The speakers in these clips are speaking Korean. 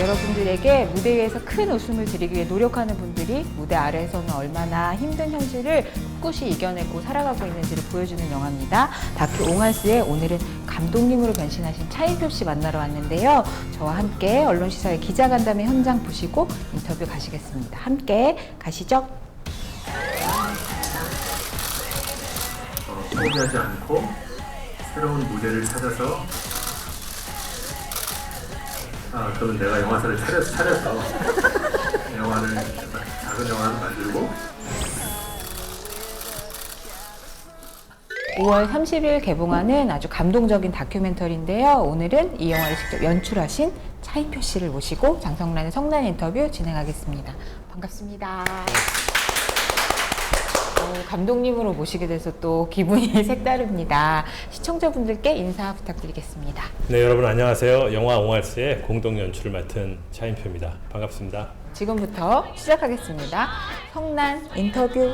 여러분들에게 무대 위에서 큰 웃음을 드리기 위해 노력하는 분들이 무대 아래에서는 얼마나 힘든 현실을 꿋꿋이 이겨내고 살아가고 있는지를 보여주는 영화입니다. 다큐 옹알스의 오늘은 감독님으로 변신하신 차인표 씨 만나러 왔는데요. 저와 함께 언론시사의 기자간담회 현장 보시고 인터뷰 가시겠습니다. 함께 가시죠. 포기하지 않고 새로운 무대를 찾아서 아 그러면 내가 영화사를 차려, 차려서 영화를 작은 영화를 만들고 5월 30일 개봉하는 아주 감동적인 다큐멘터리인데요. 오늘은 이 영화를 직접 연출하신 차인표 씨를 모시고 장성란의 성난 인터뷰 진행하겠습니다. 반갑습니다. 어, 감독님으로 모시게 돼서 또 기분이 색다릅니다. 시청자분들께 인사 부탁드리겠습니다. 네, 여러분 안녕하세요. 영화 옹알스의 공동 연출을 맡은 차인표입니다. 반갑습니다. 지금부터 시작하겠습니다. 성난 인터뷰.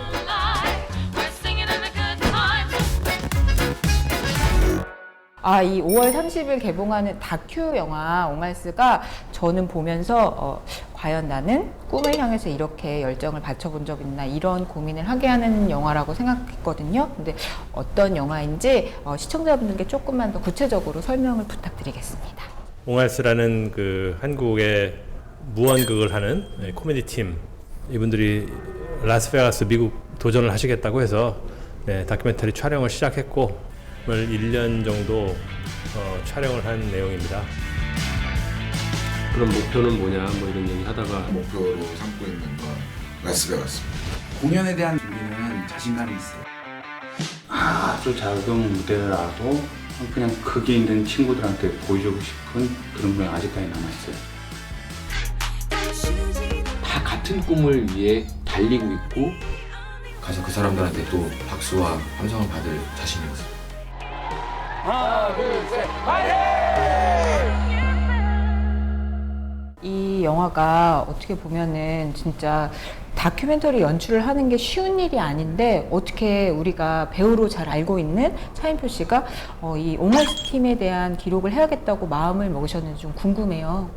아, 이 5월 30일 개봉하는 다큐 영화 옹알스가 저는 보면서 어, 과연 나는 꿈을 향해서 이렇게 열정을 바쳐본 적 있나 이런 고민을 하게 하는 영화라고 생각했거든요. 근데 어떤 영화인지 어, 시청자분들께 조금만 더 구체적으로 설명을 부탁드리겠습니다. 옹알스라는 그 한국의 무언극을 하는 네, 코미디 팀 이분들이 라스베가스 미국 도전을 하시겠다고 해서 네, 다큐멘터리 촬영을 시작했고 오늘 1년 정도 어, 촬영을 한 내용입니다. 그럼 목표는 뭐냐 뭐 이런 얘기 하다가 목표로 삼고 있는 건 라스베가스입니다. 공연에 대한 준비는 자신감이 있어요. 아주 작은 하고 그냥 거기 있는 친구들한테 보여주고 싶은 그런 게 아직까지 남아있어요. 다 같은 꿈을 위해 달리고 있고 가서 그 사람들한테 또 박수와 함성을 받을 자신이 있어요. 이 영화가 어떻게 보면은 진짜 다큐멘터리 연출을 하는 게 쉬운 일이 아닌데 어떻게 우리가 배우로 잘 알고 있는 차인표 씨가 어, 이 옹알스 팀에 대한 기록을 해야겠다고 마음을 먹으셨는지 좀 궁금해요.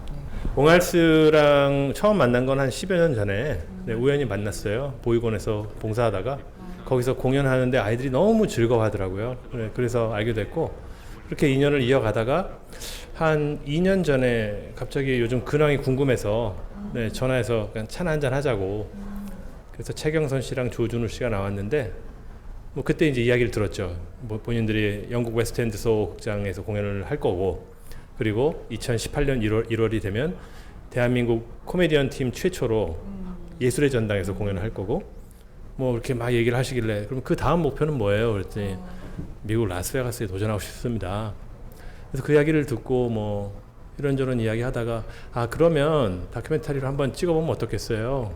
옹알스랑 처음 만난 건 한 10여 년 전에 네, 우연히 만났어요. 보이곤에서 봉사하다가 거기서 공연하는데 아이들이 너무 즐거워하더라고요. 네, 그래서 알게 됐고 그렇게 인연을 이어가다가 한 2년 전에 갑자기 요즘 근황이 궁금해서 네, 전화해서 그냥 차나 한잔 하자고 그래서 최경선 씨랑 조준우 씨가 나왔는데 뭐 그때 이제 이야기를 들었죠. 뭐 본인들이 영국 웨스트엔드 소극장에서 공연을 할 거고 그리고 2018년 1월 1월이 되면 대한민국 코미디언 팀 최초로 예술의 전당에서 공연을 할 거고 뭐 이렇게 막 얘기를 하시길래 그럼 그 다음 목표는 뭐예요? 그랬더니 미국 라스베가스에 도전하고 싶습니다. 그래서 그 이야기를 듣고 뭐 이런저런 이야기 하다가 아 그러면 다큐멘터리를 한번 찍어보면 어떻겠어요?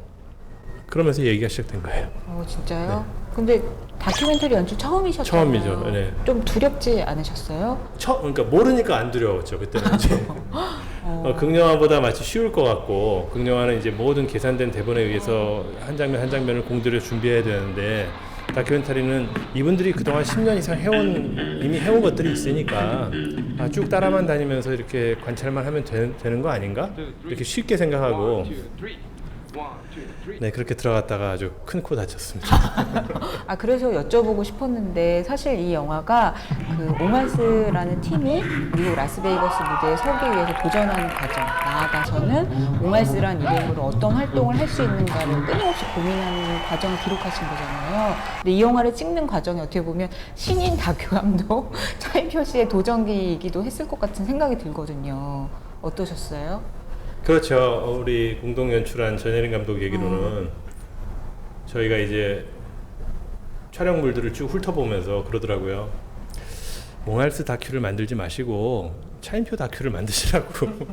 그러면서 얘기가 시작된 거예요. 어 진짜요? 근데 다큐멘터리 연출 처음이셨잖아요. 처음이죠. 네. 좀 두렵지 않으셨어요? 처 그러니까 모르니까 안 두려웠죠 그때는 이제 어, 극영화보다 마치 쉬울 것 같고 극영화는 이제 모든 계산된 대본에 의해서 한 장면 한 장면을 공들여 준비해야 되는데 다큐멘터리는 이분들이 그동안 10년 이상 해온 이미 해온 것들이 있으니까 아, 쭉 따라만 다니면서 이렇게 관찰만 하면 되, 되는 거 아닌가? 이렇게 쉽게 생각하고 네 그렇게 들어갔다가 아주 큰 코 다쳤습니다. 아 그래서 여쭤보고 싶었는데 사실 이 영화가 그 오마스라는 팀이 미국 라스베이거스 무대에 서기 위해서 도전하는 과정 나아가서는 오마스란 이름으로 어떤 활동을 할 수 있는가를 끊임없이 고민하는 과정을 기록하신 거잖아요. 근데 이 영화를 찍는 과정이 어떻게 보면 신인 다큐 감독 차인표 씨의 도전기이기도 했을 것 같은 생각이 들거든요. 어떠셨어요? 그렇죠. 우리 공동 연출한 전혜린 감독 얘기로는 저희가 이제 촬영물들을 쭉 훑어보면서 그러더라고요. 몽알스 다큐를 만들지 마시고 차인표 다큐를 만드시라고.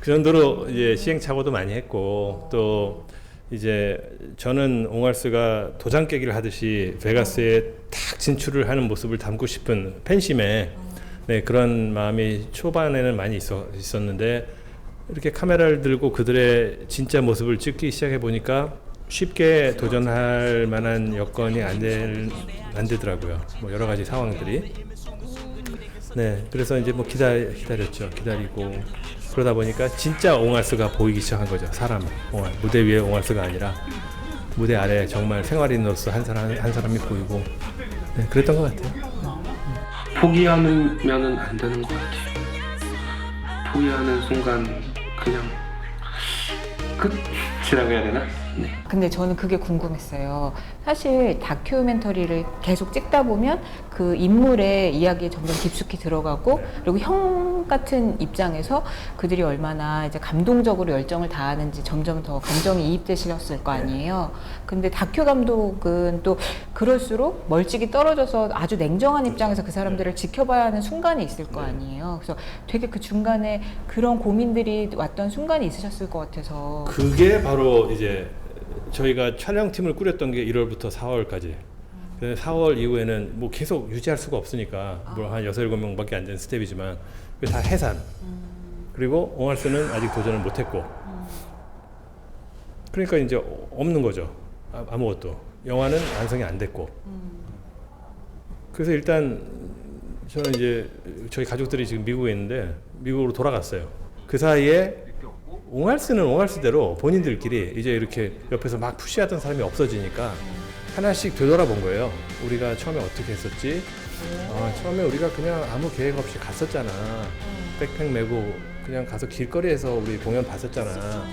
그 정도로 이제 시행착오도 많이 했고 또 이제 저는 옹알스가 도장 깨기를 하듯이 베가스에 탁 진출을 하는 모습을 담고 싶은 팬심에 네, 그런 마음이 초반에는 많이 있어, 있었는데 이렇게 카메라를 들고 그들의 진짜 모습을 찍기 시작해 보니까 쉽게 도전할 만한 여건이 안, 될, 안 되더라고요. 뭐 여러 가지 상황들이. 네, 그래서 이제 뭐 기다, 기다렸죠. 기다리고 그러다 보니까 진짜 옹알스가 보이기 시작한 거죠. 사람, 옹알. 무대 위에 옹알스가 아니라 무대 아래 정말 생활인으로서 한 사람 한 사람이 보이고 네, 그랬던 것 같아요. 포기하면은 안 되는 것 같아요. 포기하는 순간 그냥 끝이라고 해야 되나? 네. 근데 저는 그게 궁금했어요. 사실 다큐멘터리를 계속 찍다 보면 그 인물의 이야기에 점점 깊숙이 들어가고 그리고 형 같은 입장에서 그들이 얼마나 이제 감동적으로 열정을 다하는지 점점 더 감정이 이입되셨을 거 아니에요. 근데 다큐 감독은 또 그럴수록 멀찍이 떨어져서 아주 냉정한 입장에서 그 사람들을 지켜봐야 하는 순간이 있을 거 아니에요. 그래서 되게 그 중간에 그런 고민들이 왔던 순간이 있으셨을 것 같아서 그게 바로 이제 저희가 촬영팀을 꾸렸던 게 1월부터 4월까지. 4월 이후에는 뭐 계속 유지할 수가 없으니까 물론 한 6, 7명밖에 안 되는 스텝이지만 그게 다 해산. 그리고 옹알스는 아직 도전을 못 했고. 그러니까 이제 없는 거죠. 아- 아무것도. 영화는 완성이 안 됐고. 그래서 일단 저는 이제 저희 가족들이 지금 미국에 있는데 미국으로 돌아갔어요. 그 사이에 옹알스는 옹알스대로 본인들끼리 이제 이렇게 옆에서 막 푸시하던 사람이 없어지니까 하나씩 되돌아본 거예요. 우리가 처음에 어떻게 했었지? 아, 처음에 우리가 그냥 아무 계획 없이 갔었잖아. 백팩 메고 그냥 가서 길거리에서 우리 공연 봤었잖아.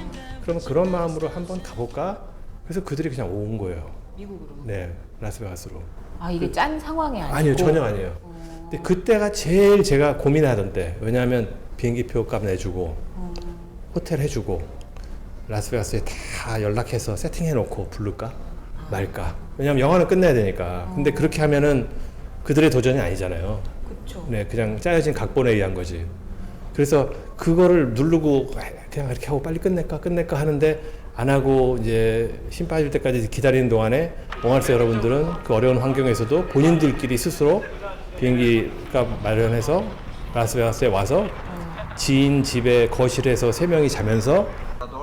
그러면 그런 마음으로 한번 가볼까? 그래서 그들이 그냥 온 거예요. 미국으로. 네, 라스베가스로. 아 이게 짠 상황이 아니고 아니요, 전혀 아니에요. 근데 그때가 제일 제가 고민하던 때. 왜냐하면 비행기 표 값 내주고, 호텔 해주고, 라스베가스에 다 연락해서 세팅해놓고 부를까 말까. 왜냐하면 영화는 끝내야 되니까. 근데 그렇게 하면은 그들의 도전이 아니잖아요. 네, 그냥 짜여진 각본에 의한 거지. 그래서 그거를 누르고 그냥 이렇게 하고 빨리 끝낼까 끝낼까 하는데 안 하고 이제 힘 빠질 때까지 기다리는 동안에 옹알스 여러분들은 그 어려운 환경에서도 본인들끼리 스스로 비행기 값 마련해서 라스베가스에 와서 지인 집에 거실에서 세 명이 자면서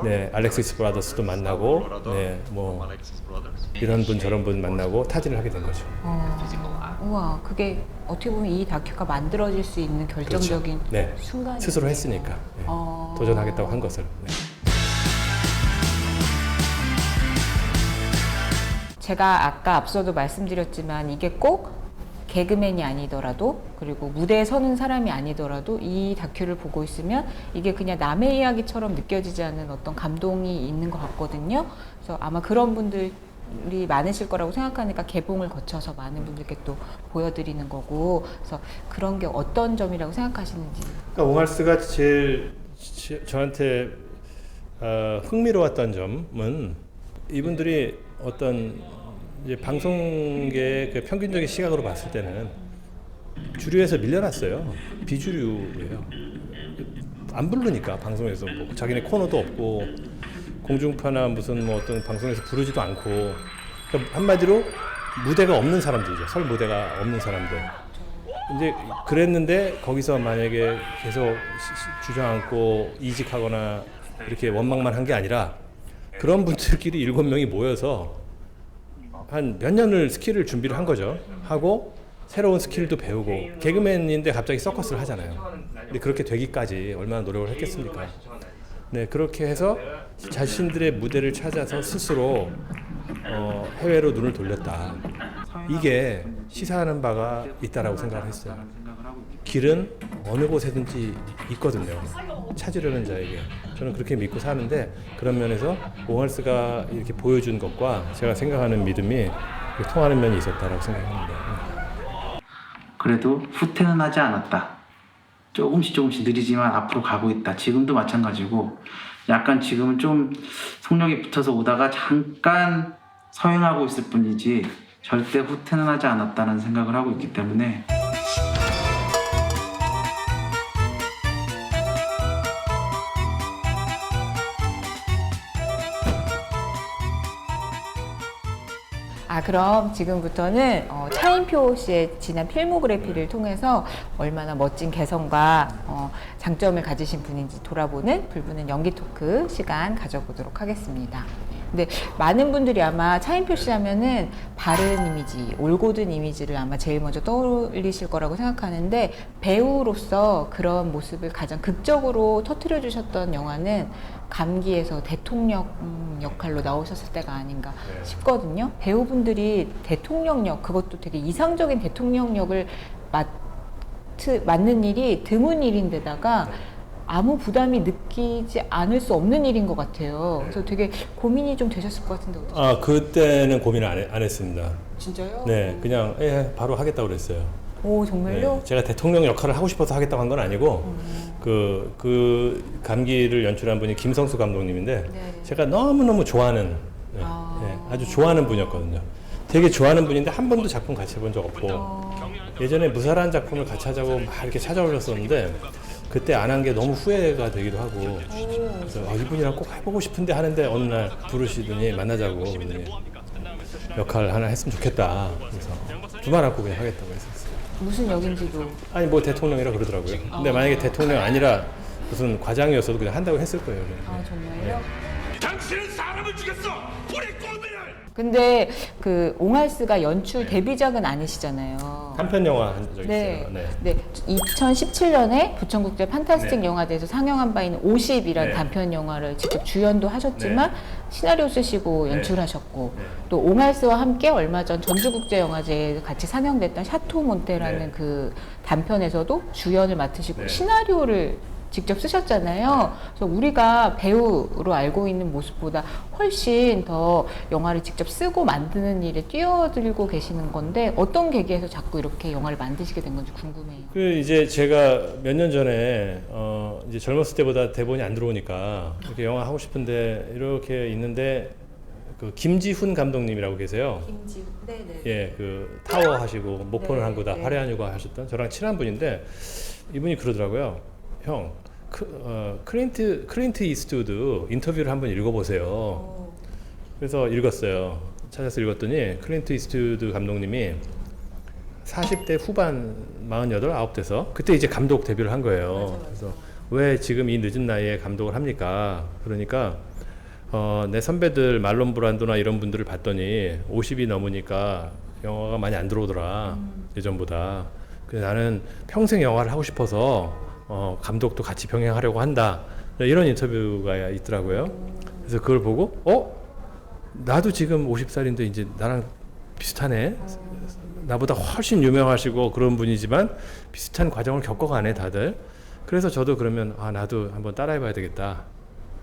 네 알렉시스 브라더스도 만나고 네 뭐 이런 분 저런 분 만나고 타진을 하게 된 거죠. 어, 우와, 그게 어떻게 보면 이 다큐가 만들어질 수 있는 결정적인 그렇죠. 네. 순간 스스로 했으니까 네. 어. 도전하겠다고 한 것을. 네. 제가 아까 앞서도 말씀드렸지만 이게 꼭 개그맨이 아니더라도 그리고 무대에 서는 사람이 아니더라도 이 다큐를 보고 있으면 이게 그냥 남의 이야기처럼 느껴지지 않는 어떤 감동이 있는 것 같거든요. 그래서 아마 그런 분들 이 많으실 거라고 생각하니까 개봉을 거쳐서 많은 분들께 또 보여드리는 거고 그래서 그런 게 어떤 점이라고 생각하시는지 그러니까 옹알스가 제일 지- 저한테 어, 흥미로웠던 점은 이분들이 어떤 이제 방송계의 그 평균적인 시각으로 봤을 때는 주류에서 밀려났어요. 비주류예요. 안 부르니까 방송에서 뭐 자기네 코너도 없고 공중파나 무슨 뭐 어떤 방송에서 부르지도 않고 그러니까 한마디로 무대가 없는 사람들이죠. 설 무대가 없는 사람들. 이제 그랬는데 거기서 만약에 계속 주저앉고 이직하거나 이렇게 원망만 한 게 아니라 그런 분들끼리 일곱 명이 모여서 한 몇 년을 스킬을 준비를 한 거죠. 하고 새로운 스킬도 배우고 개그맨인데 갑자기 서커스를 하잖아요. 근데 그렇게 되기까지 얼마나 노력을 했겠습니까? 네 그렇게 해서 자신들의 무대를 찾아서 스스로 어, 해외로 눈을 돌렸다. 이게 시사하는 바가 있다라고 생각을 했어요. 길은 어느 곳에든지 있거든요. 찾으려는 자에게. 저는 그렇게 믿고 사는데 그런 면에서 옹알스가 이렇게 보여준 것과 제가 생각하는 믿음이 통하는 면이 있었다라고 생각합니다. 그래도 후퇴는 하지 않았다. 조금씩 조금씩 느리지만 앞으로 가고 있다. 지금도 마찬가지고 약간 지금은 좀 속력이 붙어서 오다가 잠깐 서행하고 있을 뿐이지 절대 후퇴는 하지 않았다는 생각을 하고 있기 때문에 그럼 지금부터는 어, 차인표 씨의 지난 필모그래피를 통해서 얼마나 멋진 개성과 어, 장점을 가지신 분인지 돌아보는 불붙는 연기 토크 시간 가져보도록 하겠습니다. 근데 많은 분들이 아마 차인표 씨 하면은 바른 이미지, 올곧은 이미지를 아마 제일 먼저 떠올리실 거라고 생각하는데 배우로서 그런 모습을 가장 극적으로 터트려 주셨던 영화는 감기에서 대통령 역할로 나오셨을 때가 아닌가 싶거든요. 배우분들이 대통령 역, 그것도 되게 이상적인 대통령 역을 맡, 맡는 일이 드문 일인데다가 아무 부담이 느끼지 않을 수 없는 일인 것 같아요. 그래서 되게 고민이 좀 되셨을 것 같은데 어떠세요? 아 그때는 고민을 안, 해- 안 했습니다. 진짜요? 네, 그냥 예, 바로 하겠다고 그랬어요. 오 정말요? 네, 제가 대통령 역할을 하고 싶어서 하겠다고 한 건 아니고 그, 그 감기를 연출한 분이 김성수 감독님인데 네. 제가 너무너무 좋아하는 네, 아. 네, 아주 좋아하는 분이었거든요. 되게 좋아하는 분인데 한 번도 작품 같이 해본 적 없고 어. 예전에 무사라는 작품을 같이 하자고 막 이렇게 찾아올렸었는데 그때 안 한 게 너무 후회가 되기도 하고 그래서 아, 이분이랑 꼭 해보고 싶은데 하는데 어느 날 부르시더니 만나자고 그러더니 역할 하나 했으면 좋겠다 그래서 두말 않고 그냥 하겠다고 했었어요. 무슨 역인지도 아니 뭐 대통령이라 그러더라고요. 근데 만약에 대통령 아니라 무슨 과장이었어도 그냥 한다고 했을 거예요. 그냥. 아 정말요? 당신은 사람을 죽였어! 꼴매를! 근데 그 옹알스가 연출 데뷔작은 아니시잖아요. 단편 영화 한적 네. 있어요. 네. 네. 2017년에 부천국제 판타스틱 네. 영화제에서 상영한 바 있는 50이라는 네. 단편 영화를 직접 주연도 하셨지만 시나리오 쓰시고 네. 연출하셨고 네. 또 옹알스와 함께 얼마 전 전주국제영화제에 같이 상영됐던 샤토 몬테라는 네. 그 단편에서도 주연을 맡으시고 네. 시나리오를 직접 쓰셨잖아요. 그래서 우리가 배우로 알고 있는 모습보다 훨씬 더 영화를 직접 쓰고 만드는 일에 뛰어들고 계시는 건데 어떤 계기에서 자꾸 이렇게 영화를 만드시게 된 건지 궁금해요. 그 이제 제가 몇 년 전에 어 이제 젊었을 때보다 대본이 안 들어오니까 이렇게 영화 하고 싶은데 이렇게 있는데 그 김지훈 감독님이라고 계세요. 김지훈, 네네. 예, 그 타워 하시고 목포는 네, 한구다 네. 화려한 휴가 하셨던 저랑 친한 분인데 이분이 그러더라고요. 형, 크, 어, 클린트 클린트 이스트우드 인터뷰를 한번 읽어보세요. 그래서 읽었어요. 찾아서 읽었더니 클린트 이스트우드 감독님이 40대 후반 48, 9대서 그때 이제 감독 데뷔를 한 거예요. 그래서 왜 지금 이 늦은 나이에 감독을 합니까? 그러니까 어, 내 선배들 말론 브란도나 이런 분들을 봤더니 50이 넘으니까 영화가 많이 안 들어오더라 예전보다. 그래서 나는 평생 영화를 하고 싶어서 어, 감독도 같이 병행하려고 한다. 이런 인터뷰가 있더라고요. 그래서 그걸 보고 어 나도 지금 50살인데 이제 나랑 비슷하네. 나보다 훨씬 유명하시고 그런 분이지만 비슷한 과정을 겪어가네 다들. 그래서 저도 그러면 아 나도 한번 따라해봐야 되겠다.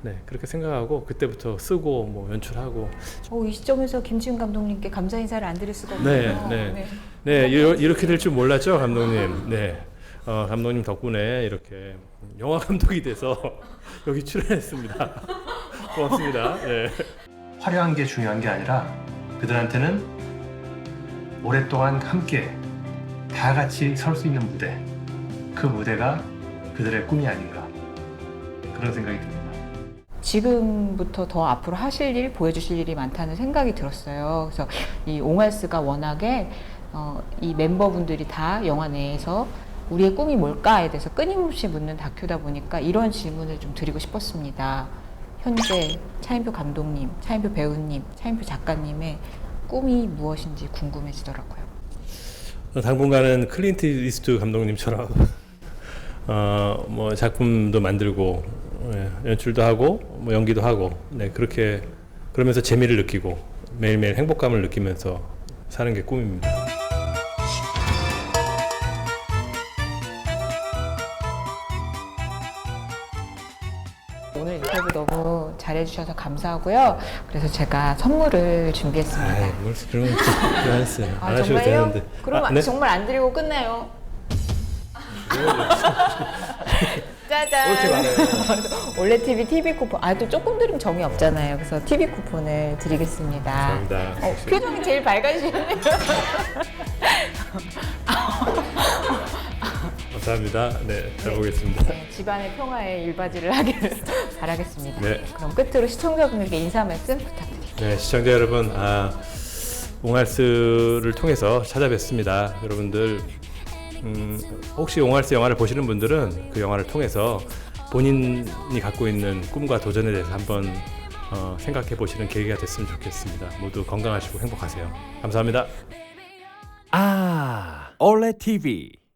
네 그렇게 생각하고 그때부터 쓰고 뭐 연출하고 어, 이 시점에서 김지훈 감독님께 감사 인사를 안 드릴 수가 네, 없네요. 네. 네 이러, 이렇게 될 줄 몰랐죠 감독님. 네 어, 감독님 덕분에 이렇게 영화 감독이 돼서 여기 출연했습니다. 고맙습니다. 네. 화려한 게 중요한 게 아니라 그들한테는 오랫동안 함께 다 같이 설 수 있는 무대 그 무대가 그들의 꿈이 아닌가 그런 생각이 듭니다. 지금부터 더 앞으로 하실 일, 보여주실 일이 많다는 생각이 들었어요. 그래서 이 옹알스가 워낙에 어, 이 멤버분들이 다 영화 내에서 우리의 꿈이 뭘까에 대해서 끊임없이 묻는 다큐다 보니까 이런 질문을 좀 드리고 싶었습니다. 현재 차인표 감독님, 차인표 배우님, 차인표 작가님의 꿈이 무엇인지 궁금해지더라고요. 어, 당분간은 클린트 이스트 감독님처럼 어, 뭐 작품도 만들고 예, 연출도 하고 뭐 연기도 하고 네 그렇게 그러면서 재미를 느끼고 매일매일 행복감을 느끼면서 사는 게 꿈입니다. 잘해주셔서 감사하고요. 그래서 제가 선물을 준비했습니다. 아이, 뭘 그런 건 했어요. 아, 안 하셔도 정말요? 되는데. 그럼 아, 네? 정말 안 드리고 끝내요. 짜잔. 원래 TV TV 쿠폰. 아 또 조금 드리면 정이 없잖아요. 그래서 TV 쿠폰을 드리겠습니다. 감사합니다. 어, 표정이 제일 밝아지네요. 감사합니다. 네, 잘 보겠습니다. 네, 집안의 평화에 일바지를 하기를 바라겠습니다. 네. 그럼 끝으로 시청자분들께 인사 말씀 부탁드립니다. 네, 시청자 여러분, 아, 옹알스를 통해서 찾아뵙습니다. 여러분들, 음, 혹시 옹알스 영화를 보시는 분들은 그 영화를 통해서 본인이 갖고 있는 꿈과 도전에 대해서 한번 어, 생각해 보시는 계기가 됐으면 좋겠습니다. 모두 건강하시고 행복하세요. 감사합니다. 아, 올레 TV.